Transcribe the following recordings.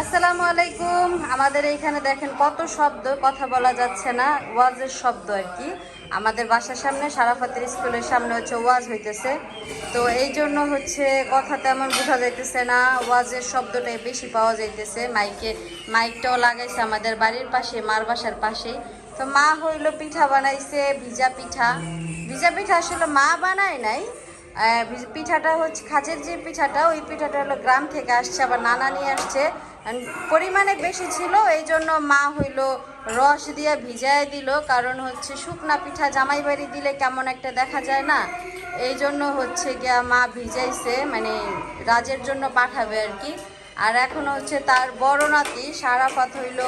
আসসালামু আলাইকুম। আমাদের এইখানে দেখেন কত শব্দ, কথা বলা যাচ্ছে না, ওয়াজের শব্দ আর কি। আমাদের বাসার সামনে, সারাফাতের স্কুলের সামনে হচ্ছে ওয়াজ হইতেছে। তো এই জন্য হচ্ছে কথা তেমন বোঝা যাইতেছে না, ওয়াজের শব্দটাই বেশি পাওয়া যাইতেছে। মাইকে, মাইকটাও লাগাইছে আমাদের বাড়ির পাশে, মার বাসার পাশেই তো মা হইল পিঠা বানাইছে, ভিজা পিঠা। ভিজা পিঠা আসলে মা বানায় নাই পিঠাটা হচ্ছে খাঁচের যে পিঠাটা, ওই পিঠাটা হলো গ্রাম থেকে আসছে, আবার নানা নিয়ে আসছে। পরিমাণে বেশি ছিল, এই জন্য মা হইল রস দিয়ে ভিজায় দিল, কারণ হচ্ছে শুকনা পিঠা জামাই বাড়ি দিলে কেমন একটা দেখা যায় না। এই জন্য হচ্ছে গিয়া মা ভিজাইছে মানে রাজের জন্য পাঠাবে আর কি। আর এখন হচ্ছে তার বড় নাতি সারাপাত হইল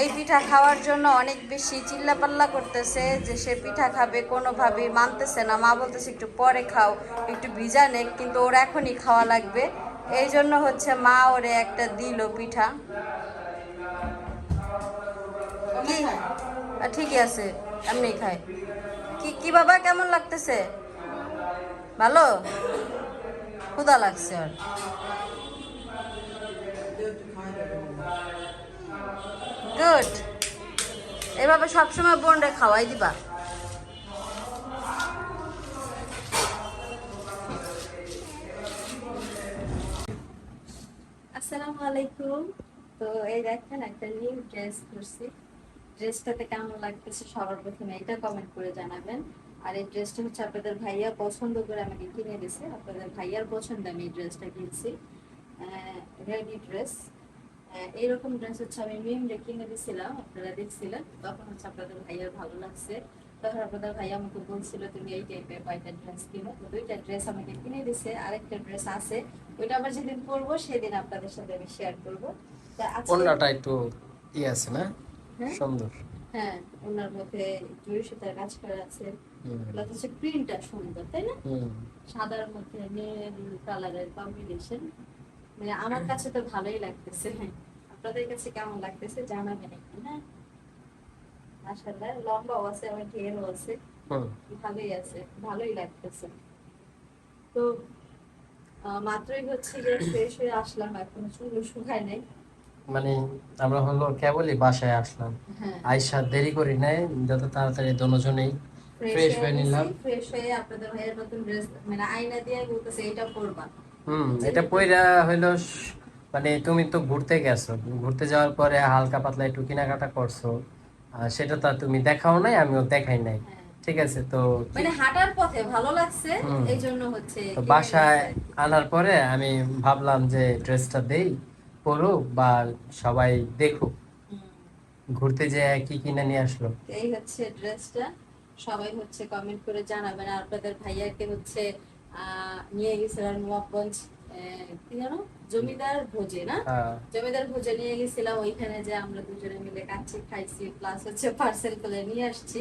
এই পিঠা খাওয়ার জন্য অনেক বেশি চিল্লাপাল্লা করতেছে যে সে পিঠা খাবে কোনোভাবেই মানতেছে না। মা বলতেছে, একটু পরে খাও, একটু ভিজা নে কিন্তু ওর এখনই খাওয়া লাগবে। এই জন্য হচ্ছে মা ওরে একটা দিল পিঠা। ঠিকই আছে, এমনি খায়। কি কি বাবা, কেমন লাগতেছে? ভালো? ক্ষুদা লাগছে ওর। গুড এভাবে সবসময় বোনরে খাওয়াই দিবা। আসসালামু আলাইকুম। তো এই দেখেন একটা নিউ ড্রেস করছি ড্রেসটাতে কেমন লাগতেছে সবার প্রথমে এটা কমেন্ট করে জানাবেন। আর এই ড্রেসটা হচ্ছে আপনাদের ভাইয়া পছন্দ করে আমাকে কিনে দিয়েছে। আপনাদের ভাইয়ার পছন্দ আমি এই ড্রেসটা কিনছি। রেডি ড্রেস এইরকম ড্রেস হচ্ছে। আমি মিমরে কিনে দিয়েছিলাম আপনারা দেখছিলেন। তখন হচ্ছে আপনাদের ভাইয়ার ভালো লাগছে। তখন আপনাদের ভাইয়া আমাকে বলছিল তুমি এই টাইপের কয়টা ড্রেস কিনো? তো দুইটা ড্রেস আমাকে কিনে দিছে। আরেকটা ড্রেস আছে। ওইটা আবার যেদিন পরবো সেদিন আপনাদের সাথে আমি শেয়ার করব। একটু ই আছে না? হ্যাঁ? সুন্দর। হ্যাঁ ওনার মধ্যে সুতার কাজ করা আছে। প্লাস হচ্ছে প্রিন্টটা সুন্দর তাই না? সাদার মধ্যে নীল কালারের কম্বিনেশন মানে আমার কাছে তো ভালোই লাগতেছে। আপনাদের কাছে কেমন লাগতেছে? জানাবেন একটু হ্যাঁ? মাশাআল্লাহ লম্বাও আছে আমার আছে। ভালোই আছে ভালোই লাগতেছে। তো মাত্রই হচ্ছে যে ফ্রেশ হয়ে আসলাম এখনও চুল শুকায় নাই। মানে আমরা হলো কেবলই বাসায় আসলাম। হ্যাঁ। আইসা দেরি করি নাই যত তাড়াতাড়ি দুজনেই ফ্রেশ হয়ে নিলাম। ফ্রেশ হয়ে আপনাদের ভাইয়ের নতুন ড্রেস মানে আয়না দিয়ে বলতেছে এটা পরবা। হুম এটা পয়রা হইল স- মানে তুমি তো ঘুরতে গেছো ঘুরতে যাওয়ার পরে হালকা পাতলা একটু কেনাকাটা করছ সেটা তো তুমি দেখাও নাই আমিও দেখাই নাই। ঠিক আছে তো মানে হাঁটার পথে ভালো লাগছে এই জন্য হচ্ছে তো বাসায় আনার পরে আমি ভাবলাম যে ড্রেসটা দেই পরুক বা সবাই দেখুক ঘুরতে যেয়ে কি কিনে নিয়ে আসলো? এই হচ্ছে ড্রেসটা সবাই হচ্ছে কমেন্ট করে জানাবেন আর আপনাদের ভাইয়াকে হচ্ছে নিয়ে গেছিলাম নবাবগঞ্জ কি জানো? জমিদার ভোজে না? জমিদার ভোজে নিয়ে গেছিলাম ওইখানে যে আমরা দুজনে মিলে কাচ্চি খাইছি প্লাস হচ্ছে পার্সেল করে নিয়ে আসছি।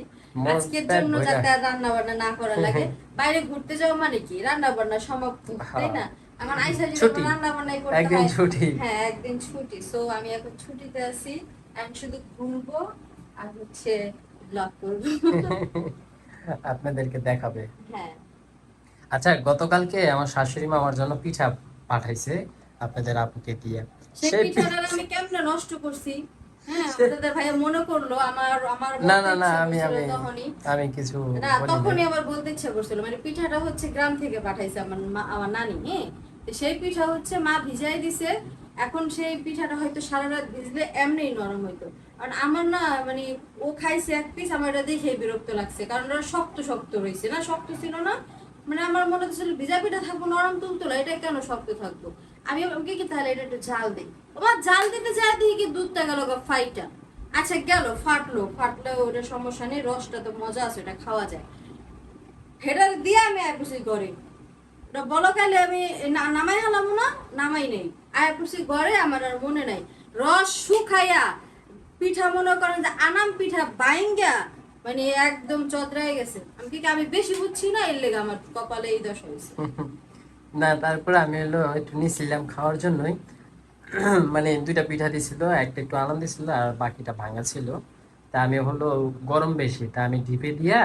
আজকের জন্য যাতে আর রান্না বান্না না করা লাগে। বাইরে ঘুরতে যাওয়া মানে কি? রান্না বান্না সমাপ্ত তাই না? এখন আইসা যদি রান্না বান্নাই করতে একদিন ছুটি। হ্যাঁ একদিন ছুটি। সো আমি এখন ছুটিতে আছি। আমি শুধু ঘুরবো আর হচ্ছে ব্লগ করব। আপনাদেরকে দেখাবে। হ্যাঁ। আচ্ছা গতকালকে আমার শাশুড়ি মা আমার জন্য পিঠা পাঠাইছে আপনাদের আপুকে দিয়ে। সেই পিঠাটা আমি কেমনে নষ্ট করছি? হ্যাঁ আমার আমার না না না আমি আমি আমি কিছু না তখনই আবার বলতে ইচ্ছা করছিল মানে পিঠাটা হচ্ছে গ্রাম থেকে পাঠাইছে আমার আমার নানি হ্যাঁ? সেই পিঠা হচ্ছে মা ভিজাই দিছে এখন সেই পিঠাটা হয়তো সারা রাত ভিজলে এমনিই নরম হইতো। কারণ আমার না মানে ও খাইছে এক পিস আমার এটা দেখে বিরক্ত লাগছে কারণ ওটা শক্ত শক্ত রয়েছে না? শক্ত ছিল না মানে আমার মনে হচ্ছিল ভিজা পিঠা থাকব, নরম তুলতো না এটা কেন শক্ত থাকব? আমি ওকে কি তাহলে এটা একটু জাল দিই। তোমার জাল দিতে যা দিই কি দুধটা গেল ফাইটা? আচ্ছা গেল, ফাটলো ফাটলে ওটা সমস্যা নেই, রসটা তো মজা আছে, ওটা খাওয়া যায়। হেডার দিয়ে আমি আইপুসি করে। ওটা বলো কালে আমি নামাই হালাম না, নামাই নেই। আইপুসি ঘরে আমার আর মনে নাই। রস শুকাইয়া পিঠা মনে করেন যে আনাম পিঠা বাইঙ্গা মানে একদম চদরাই গেছে। আমি কি আমি বেশি বুঝছি না? এর লেগে আমার কপালে এই দশা হয়েছে। না তারপর আমি হলো একটু নিয়েছিলাম খাওয়ার জন্যই। মানে দুইটা পিঠা দিছিল একটা একটু আনন্দ ছিল আর বাকিটা ভাঙা ছিল। তা আমি হলো গরম বেশি তা আমি ঢিপে দিয়া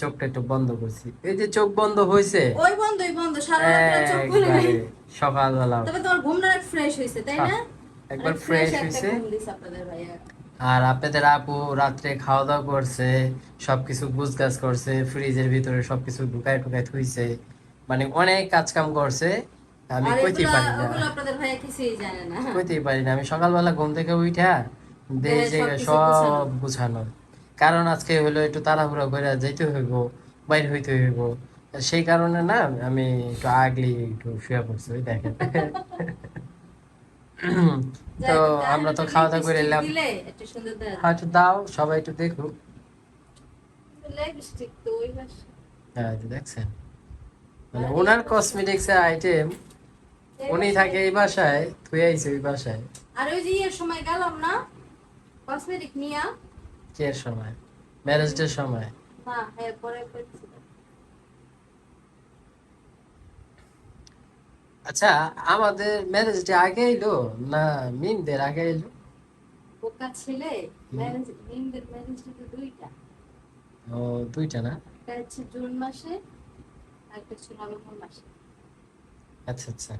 চোখটা একটু বন্ধ করছি। এই যে চোখ বন্ধ হয়েছে। ওই বন্ধ ওই বন্ধ সারা রাত চোখ খুলে নেই। সকালবেলা। তবে তোমার ঘুমটা ফ্রেশ হয়েছে তাই না? একবার ফ্রেশ একটা হয়েছে। আপনাদের ভাইয়া। আর আপনাদের আপু রাত্রে খাওয়া দাওয়া করছে সবকিছু গুছগাছ করছে ফ্রিজের ভিতরে সবকিছু ঢুকায় ঢুকায় থুইছে। মানে অনেক কাজ কাম করছে আমি আর কইতেই পারি না। কইতেই পারি না আমি সকালবেলা ঘুম থেকে উঠা সবকিছু সব গুছানো। কারণ আজকে হলো একটু তাড়াহুড়া করে যেতে হইব বাইর হইতে হইব। সেই কারণে না আমি একটু আগলি একটু শুয়ে পড়ছি দেখেন। তো আমরা তো খাওয়া দাওয়া করে এলাম। হয়তো দাও সবাই একটু দেখুক হ্যাঁ দেখছেন। মানে ওনার কসমেটিক্স এর আইটেম উনি থাকে এই বাসায় তুই আইছে ওই বাসায়। আর ওই যে ইয়ের সময় গেলাম না? কসমেটিক নিয়া। কে সময়? ম্যারেজ ডের সময়। না হ্যাঁ পরে করছি আচ্ছা আমাদের ম্যারেজ ডে আগে এলো না মিমদের আগে এলো? বোকা ছেলে ম্যারেজ ইন্দের ম্যারেজ তো দুইটা। ও দুইটা না? একটা হচ্ছে জুন মাসে আর একটা হচ্ছে নভেম্বর মাসে। আচ্ছা আচ্ছা।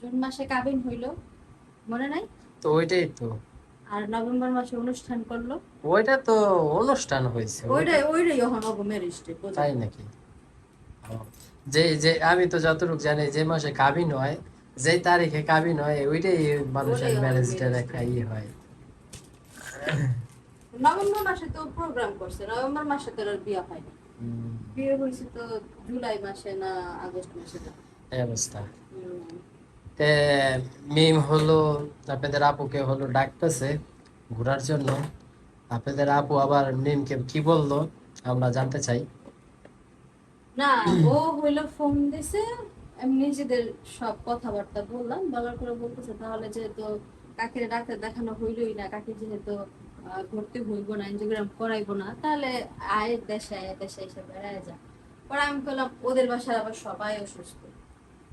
জুন মাসে কাবিন হইল মনে নাই? তো ওইটাই তো। আর নভেম্বর মাসে অনুষ্ঠান করল। ওইটা তো অনুষ্ঠান হয়েছে ওইটাই ওইটাই এখন হব ম্যারেজ ডে তাই নাকি? যে যে আমি তো যতটুকু জানি যে মাসে কাবিন হয় যে তারিখে কাবিন হয় ওইটাই মানুষের ওটাই হয় ম্যারেজ একটা day। ই হয়। নভেম্বর মাসে তো প্রোগ্রাম করছে নভেম্বর মাসে তো আর বিয়ে বিয়ে হয়েছে তো জুলাই মাসে না আগস্ট মাসে না? এই অবস্থা। মিম হলো আপনাদের আপুকে হলো ডাকতেছে ঘোরার জন্য। আপনাদের আপু আবার মিমকে কি বলল আমরা জানতে চাই। না, ও হইল ফোন দিছে, আমি নিজেদের সব কথাবার্তা বললাম, বলার বলতেছে, তাহলে যেহেতু দেখানো হইলই না, কাকে যেহেতু ভর্তি না করাইবো না, তাহলে আয় দেশে আয় দেশে এসে বেড়ায় যা। পরে আমি বললাম, ওদের বাসার আবার সবাই অসুস্থ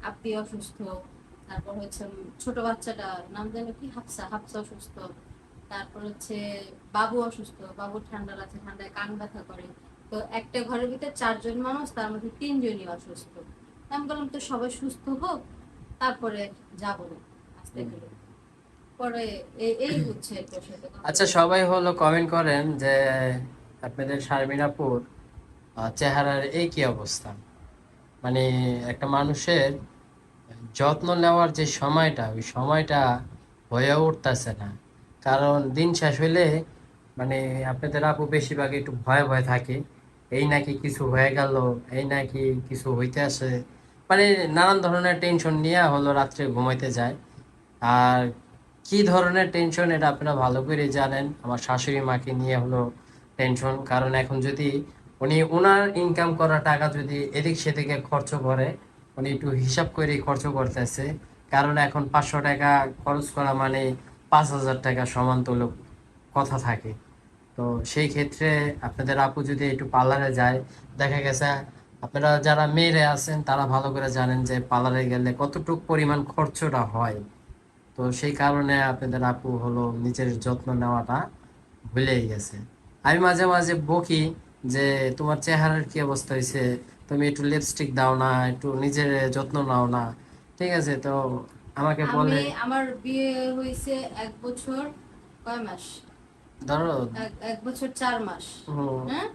আপনি অসুস্থ, তারপর হচ্ছে ছোট বাচ্চাটা নাম জানো কি, হাফসা হাফসা অসুস্থ, তারপর হচ্ছে বাবু অসুস্থ বাবু ঠান্ডা লাগছে, ঠান্ডায় কান ব্যথা করে। তো একটা ঘরের ভিতরে চারজন মানুষ তার মধ্যে তিনজনই অসুস্থ। আমি বললাম তো সবাই সুস্থ হোক তারপরে যাব আস্তে করে। পরে এই- হচ্ছে আচ্ছা সবাই হলো কমেন্ট করেন যে আপনাদের শারমিনাপুর চেহারার এই কি অবস্থা? মানে একটা মানুষের যত্ন নেওয়ার যে সময়টা ওই সময়টা হয়ে উঠতেছে না। কারণ দিন শেষ হইলে মানে আপনাদের আপু বেশিরভাগ একটু ভয়ে ভয়ে থাকে। এই নাকি কিছু হয়ে গেল, এই নাকি কিছু হইতে আসে। মানে নানান ধরনের টেনশন নিয়ে হলো রাত্রে ঘুমাইতে যায়। আর কি ধরনের টেনশন এটা আপনারা ভালো করে জানেন। আমার শাশুড়ি মাকে নিয়ে হলো টেনশন কারণ এখন যদি উনি ওনার ইনকাম করা টাকা যদি এদিক সেদিকে খরচ করে, উনি একটু হিসাব করে খরচ করতেছে। কারণ এখন পাঁচশো টাকা খরচ করা মানে পাঁচ হাজার টাকা সমান কথা থাকে। তো সেই ক্ষেত্রে আপনাদের আপু যদি একটু পার্লারে যায় দেখা গেছে আপনারা যারা মেয়েরা আছেন তারা ভালো করে জানেন যে পার্লারে গেলে কতটুকু পরিমাণ খরচটা হয়। তো সেই কারণে আপনাদের আপু হলো নিজের যত্ন নেওয়াটা ভুলেই গেছে। আমি মাঝে মাঝে বকি যে তোমার চেহারার কি অবস্থা হয়েছে তুমি একটু লিপস্টিক দাও না একটু নিজের যত্ন নাও না। ঠিক আছে তো আমাকে বলে আমার বিয়ে হয়েছে এক বছর কয় মাস? ধরো। এক- বছর চার মাস। হ্যাঁ?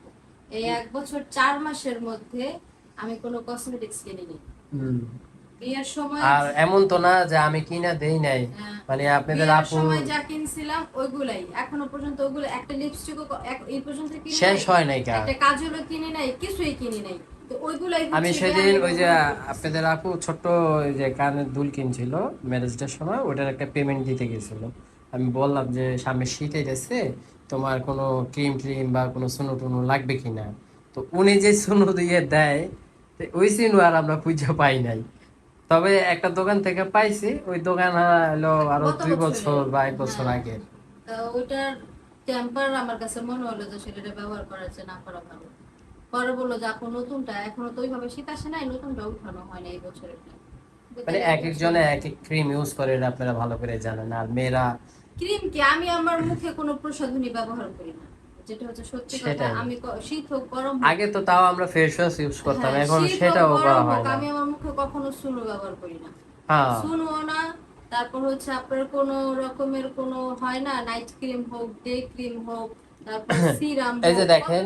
এই এক বছর চার মাসের মধ্যে আমি কোনো কসমেটিক্স কিনিনি। বিয়ের সময় আর এমন তো না যে আমি কিনা দেই নাই। হ্যাঁ, মানে আপনাদের আপু সময় যা কিনছিলাম ওইগুলাই। এখনও পর্যন্ত ওগুলো একটা লিপস্টিকও এই পর্যন্ত কিনি শেষ হয় নাই একটা কাজলও কিনি নাই কিছুই কিনি নাই। তো ওইগুলাই আমি সেদিন ওই যে আপনাদের আপু ছোট্ট ওই যে কানের দুল কিনছিল ম্যারেজ ডের সময় ওটার একটা পেমেন্ট দিতে গেছিল। আমি বললাম যে সামনে শীত এসেছে তোমার কোনো ক্রিম ট্রিম বা কোনো সুনো টুনো লাগবে কিনা তো উনি যে সুনো দিয়ে দেয় ওই সিনু আর আমরা খুঁজে পাই নাই। তবে একটা দোকান থেকে পাইছি ওই দোকান হলো আরও দুই বছর বা এক বছর হ্যাঁ। আগে। ওইটার টেম্পার আমার কাছে মনে হলো যে সেটা ব্যবহার করা যাচ্ছে না করা ভালো। পরে বলল যে আপু নতুনটা এখনও তো ওইভাবে শীত আসে নাই নতুনটা উঠানো হয় না এই বছরের মানে এক একজনে এক এক ক্রিম ইউজ করে এটা আপনারা ভালো করে জানেন। আর মেয়েরা ক্রিম কি? আমি আমার মুখে কোনো প্রসাধনী ব্যবহার করি না। যেটা হচ্ছে সত্যি কথা আমি শীত হোক গরম আগে তো তাও আমরা ফেস ওয়াশ ইউজ করতাম এখন সেটাও করা হয় না। আমি আমার মুখে কখনো সুনো ব্যবহার করি না। সুনো না তারপর হচ্ছে আপনার কোনো রকমের কোনো হয় না নাইট ক্রিম হোক ডে ক্রিম হোক এই যে দেখেন,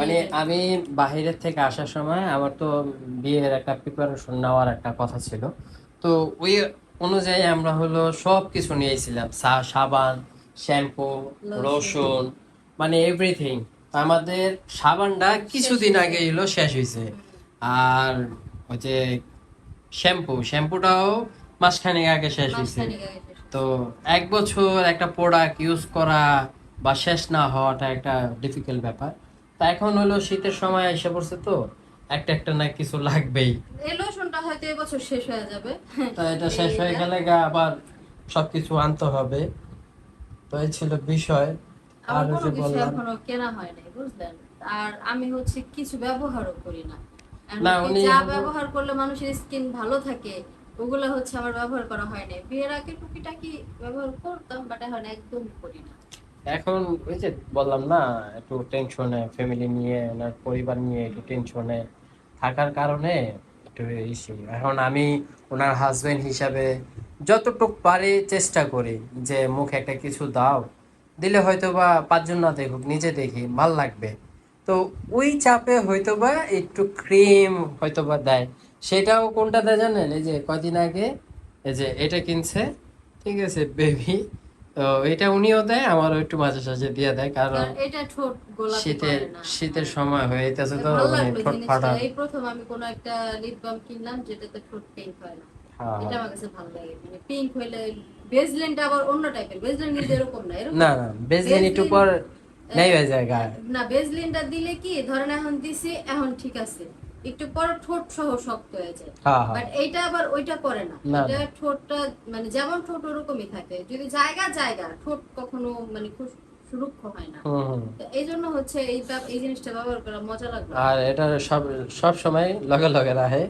মানে আমি বাহিরের থেকে আসার সময় আমার তো বিয়ের একটা প্রিপারেশন নেওয়ার একটা কথা ছিল। তো ওই অনুযায়ী আমরা হলো সব কিছু নিয়েছিলাম সাবান শ্যাম্পু। রসুন মানে এভরিথিং আমাদের সাবানটা কিছুদিন আগে এলো শেষ হয়েছে। আর ওই যে শ্যাম্পু শ্যাম্পুটাও মাসখানেক আগে শেষ হয়েছে। তো এক বছর একটা প্রোডাক্ট ইউজ করা বা শেষ না হওয়াটা একটা ডিফিকাল্ট ব্যাপার। তা এখন হলো শীতের সময় এসে পড়ছে তো। একটা একটা না কিছু লাগবেই। এই লোশনটা হয়তো এবছর শেষ হয়ে যাবে। তা এটা শেষ হয়ে গেলে গা আবার সবকিছু আনতে হবে। তো এই ছিল বিষয়। আর যে বললাম এখনও কেনা হয় নাই বুঝলেন? আর আমি হচ্ছে কিছু ব্যবহারও করি না। না, উনি যা ব্যবহার করলে মানুষের স্কিন ভালো থাকে ওগুলো হচ্ছে আমার ব্যবহার করা হয় না বিয়ের আগে টুকিটাকি ব্যবহার করতাম বাট এখন একদম করি না। এখন ওই যে বললাম না একটু টেনশনে ফ্যামিলি নিয়ে না পরিবার নিয়ে একটু টেনশনে থাকার কারণে একটু ইস্যু এখন আমি ওনার হাজবেন্ড হিসাবে যতটুক পারি চেষ্টা করি যে মুখে একটা কিছু দাও, দিলে হয়তো বা পাঁচজন না দেখুক, নিজে দেখি, ভালো লাগবে। তো ওই চাপে হয়তো বা একটু ক্রিম হয়তো বা দেয়। সেটাও কোনটা দেয় জানেন? এই যে কদিন আগে, এই যে এটা কিনছে, ঠিক আছে বেবি তো এটা উনিও দেয় আমারও একটু মাঝে সাঝে দিয়ে দেয় কারণ এটা ঠোঁট গোলাপি শীতের শীতের সময় হয়ে যেতেছে তো মানে ঠোঁট ফাটা। এই প্রথম আমি কোনো একটা লিপ বাম কিনলাম যেটাতে ঠোঁট পিঙ্ক হয় না। হ্যাঁ, এটা হ্যাঁ। আমার কাছে ভালো লাগে। মানে পিঙ্ক হইলে বেজলেনটা আবার অন্য টাইপের বেজলেন কিন্তু এরকম না এরকম না না বেজলিন একটু পর নেই হয়ে যায় না বেজলিনটা দিলে কি ধরেন এখন দিছি এখন ঠিক আছে। একটু পর ঠোঁট সহ শক্ত হয়ে যায়। বাট এইটা আবার ওইটা করে না। এটা ঠোঁটটা মানে যেমন ঠোঁট ওরকমই থাকে। যদি জায়গা জায়গা ঠোঁট কখনো মানে খুব সুরক্ষ হয় না। হুম হুম। তো এই জন্য হচ্ছে এই এই জিনিসটা ব্যবহার করা মজা লাগল। আর এটা সব সব সময় লগে লগে রাখে।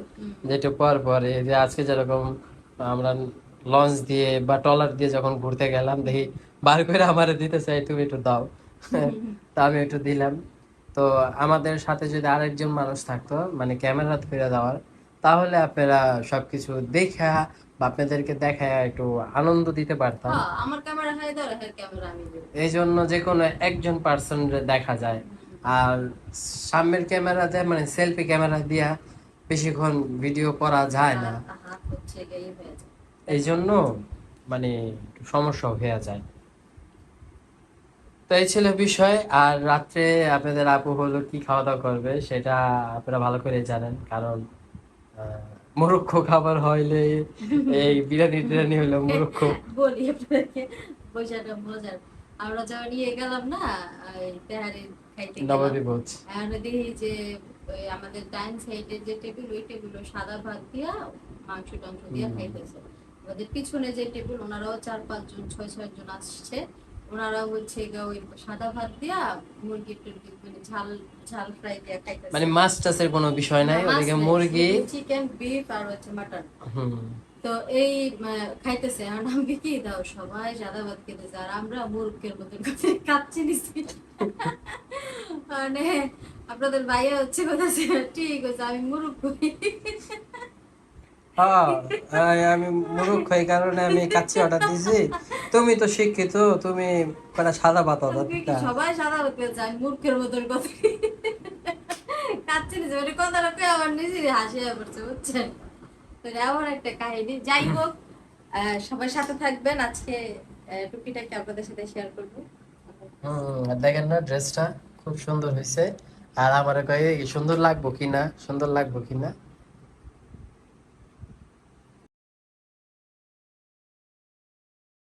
যেটা পর পর যে আজকে যেরকম আমরা লঞ্চ দিয়ে বা দিয়ে যখন ঘুরতে গেলাম দেখি বার করে আমারে দিতে চাই তুমি একটু দাও। তা আমি একটু দিলাম। তো আমাদের সাথে যদি আরেকজন মানুষ থাকতো মানে ক্যামেরা ফিরে দেওয়ার তাহলে আপনারা সবকিছু দেখা বা আপনাদেরকে দেখায় একটু আনন্দ দিতে পারতাম। হ্যাঁ আমার ক্যামেরা হাই দাও হ্যাঁ ক্যামেরা আমি এই জন্য যে কোনো একজন পার্সন দেখা যায়। আর সামনের ক্যামেরা দিয়ে মানে সেলফি ক্যামেরা দিয়া বেশিক্ষণ ভিডিও করা যায় না। হয়ে যায়। এই জন্য মানে একটু সমস্যা হয়ে যায়। তো এই ছিল বিষয়। আর রাত্রে আপনাদের আপু হলো কি খাওয়া দাওয়া করবে সেটা আপনারা ভালো করে জানেন। কারণ মুরুক্ষ খাবার হইলে এই বিরিয়ানি টিরানি হইল মুরুক্ষ। বলি আপনাকে বৈশাখটা মজার আমরা যখন নিয়ে গেলাম না এই তেহারি খাইতে নবদ্বীপ এখন দেখি যে আমাদের ডাইন সাইডে যে টেবিল ওই টেবিল সাদা ভাত দিয়া মাংস টাংস দিয়া খাইতেছে। ওদের পিছনে যে টেবিল ওনারাও চার পাঁচজন ছয় ছয় জন আসছে। ওনারা হচ্ছে ওই সাদা ভাত দিয়া মুরগি টুরগি মানে ঝাল ঝাল ফ্রাই দিয়া খাইতেছে। মানে মাছ টাছের কোনো বিষয় নাই ওদিকে মুরগি। চিকেন বিফ আর হচ্ছে মাটন তো এই খাইতেছে। আর আমি কি দাও সবাই সাদা ভাত খেতেছে আর আমরা মুরগের মতো কাচ্ছি নিছি মানে আপনাদের ভাইয়া হচ্ছে কথা ঠিক আছে আমি মুরগ হ্যাঁ আমি মূর্খ এই কারণে আমি কাচ্চি অর্ডার দিয়েছি। তুমি তো শিক্ষিত তুমি কটা সাদা সবাই সাদা ভাত খেতেছে আমি মূর্খের মতন কথা। কাচ্ছি নিছি মানে কথাটা কই আমার নিজে হাসিয়া পড়ছে বুঝছেন? তো এমন একটা কাহিনী। যাই হোক সবাই সাথে থাকবেন। আজকে আহ, টুকিটাকে আপনাদের সাথে শেয়ার করব। হুম দেখেন না ড্রেসটা খুব সুন্দর হয়েছে। আর আমার কয়ে সুন্দর লাগবো কিনা সুন্দর লাগবো কিনা